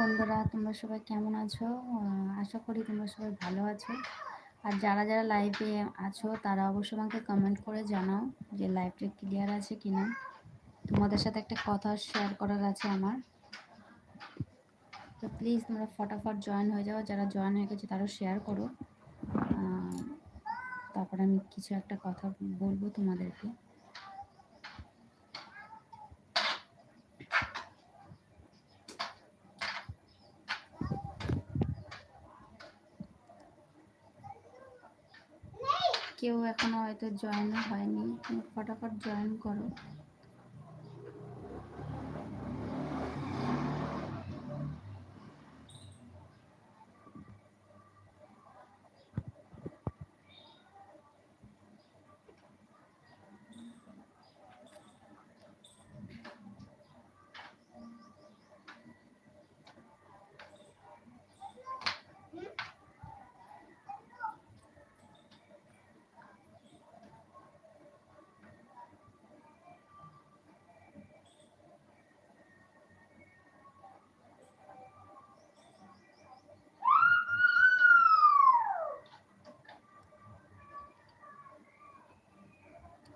বন্ধুরা, তোমরা সবাই কেমন আছো? আশা করি তোমরা সবাই ভালো আছো। আর যারা যারা লাইভে আছো, তারা অবশ্যই আমাকে কমেন্ট করে জানাও যে লাইভটা ক্লিয়ার আছে কি না তোমাদের সাথে একটা কথা শেয়ার করার আছে আমার। তো প্লিজ তোমরা ফটাফট জয়েন হয়ে যাও। যারা জয়েন হয়ে গেছে, তারাও শেয়ার করো। তারপর আমি কিছু একটা কথা বলব তোমাদেরকে। কেউ এখনও হয়তো জয়েনও হয়নি। ফটাফট জয়েন করো।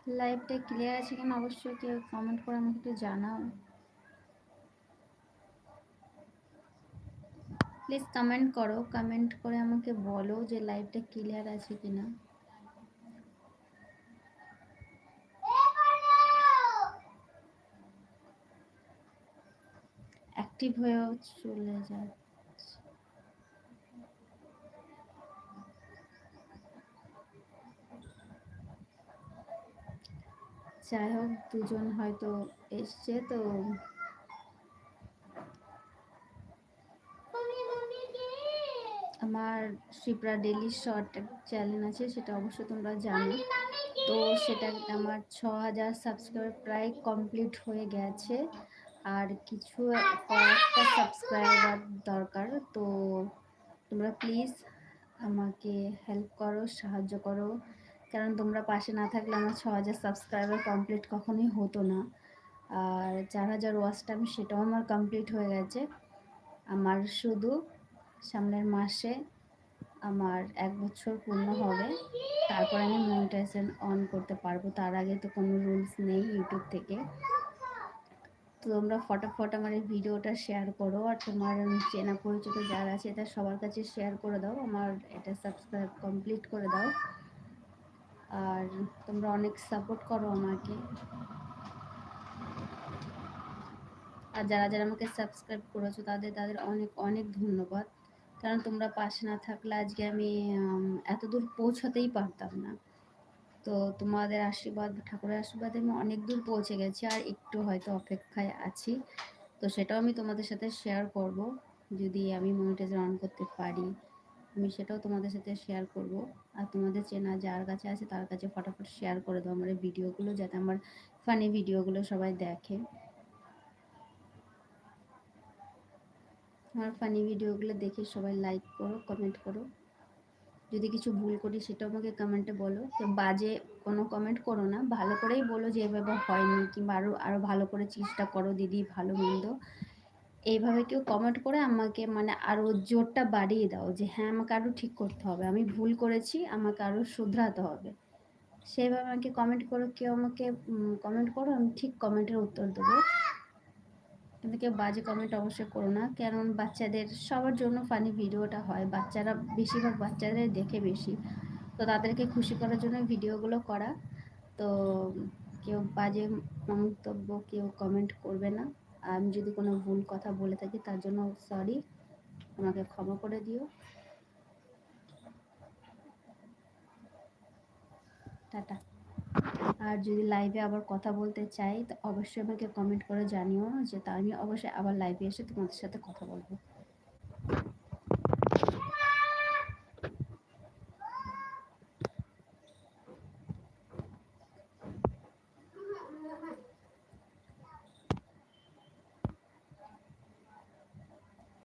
লাইভটা ক্লিয়ার আছে কিনা অবশ্যই কেউ কমেন্ট করে আমাকে একটু জানাও। প্লিজ কমেন্ট করো কমেন্ট করে আমাকে বলো যে লাইভটা ক্লিয়ার আছে কিনা। অ্যাক্টিভ হয়েও চলে যায় যাই হোক দুজন হয়তো এসছে, তো আমার শিপ্রা ডেলি শর্ট চ্যানেল আছে, সেটা অবশ্যই তোমরা জানো। তো সেটা আমার ছ হাজার সাবস্ক্রাইবার প্রায় কমপ্লিট হয়ে গেছে। আর কিছু কয়েকটা সাবস্ক্রাইবার দরকার, তো তোমরা প্লিজ আমাকে হেল্প করো, সাহায্য করো। কারণ তোমরা পাশে না থাকলে আমার ছ হাজার সাবস্ক্রাইবার কমপ্লিট কখনোই হতো না। আর চার হাজার ওয়াচ টাইম সেটাও আমার কমপ্লিট হয়ে গেছে। আমার শুধু সামনের মাসে আমার এক বছর পূর্ণ হবে। তারপর আমি মনিটাইজেশন অন করতে পারব। তার আগে তো কোনো রুলস নেই ইউটিউব থেকে। তো তোমরা ফটাফট আমার এই ভিডিওটা শেয়ার করো। আর তোমার চেনা পরিচিত যারা আছে এটা সবার কাছে শেয়ার করে দাও। আমার এটা সাবস্ক্রাইব কমপ্লিট করে দাও। আর তোমরা অনেক সাপোর্ট করো আমাকে। আর যারা যারা আমাকে সাবস্ক্রাইব করেছ, তাদের তাদের অনেক অনেক ধন্যবাদ। কারণ তোমরা পাশে না থাকলে আজকে আমি এত দূর পৌঁছাতেই পারতাম না। তো তোমাদের আশীর্বাদ, ঠাকুরের আশীর্বাদে আমি অনেক দূর পৌঁছে গেছি আর একটু হয়তো অপেক্ষায় আছি। তো সেটাও আমি তোমাদের সাথে শেয়ার করব। যদি আমি মনিটাইজার অন করতে পারি। আমি সেটাও তোমাদের সাথে শেয়ার করব। আর তোমাদের চেনা যার কাছে আছে তার কাছে ফটাফট শেয়ার করে দাও আমার এই ভিডিওগুলো যাতে আমার ফানি ভিডিওগুলো সবাই দেখে। আমার ফানি ভিডিওগুলো দেখে সবাই লাইক করো কমেন্ট করো। যদি কিছু ভুল করি সেটাও আমাকে কমেন্টে বলো। তো বাজে কোনো কমেন্ট করো না। ভালো করেই বলো যে এভাবে হয়নি কিংবা আরও আরও ভালো করে চেষ্টা করো দিদি, ভালো মন্দ। এইভাবে কেউ কমেন্ট করে আমাকে মানে আরও জোরটা বাড়িয়ে দাও যে হ্যাঁ আমাকে আরও ঠিক করতে হবে। আমি ভুল করেছি, আমাকে আরও শুধরাতে হবে। সেইভাবে আমাকে কমেন্ট করো, কেউ আমাকে কমেন্ট করো, আমি ঠিক কমেন্টের উত্তর দেবো। কিন্তু কেউ বাজে কমেন্ট অবশ্যই করো না, কারণ বাচ্চাদের সবার জন্য ফানি ভিডিওটা হয়। বাচ্চারা, বেশিরভাগ বাচ্চাদের দেখে বেশি। তো তাদেরকে খুশি করার জন্য ভিডিওগুলো করা। তো কেউ বাজে মন্তব্য, কেউ কমেন্ট করবে না। আমি যদি কোনো ভুল কথা বলে থাকি, তার জন্য সরি আমাকে ক্ষমা করে দিও। টাটা। আর যদি লাইভে আবার কথা বলতে চাই, তো অবশ্যই আমাকে কমেন্ট করে জানিও যে, তা আমি অবশ্যই আবার লাইভে এসে তোমাদের সাথে কথা বলব।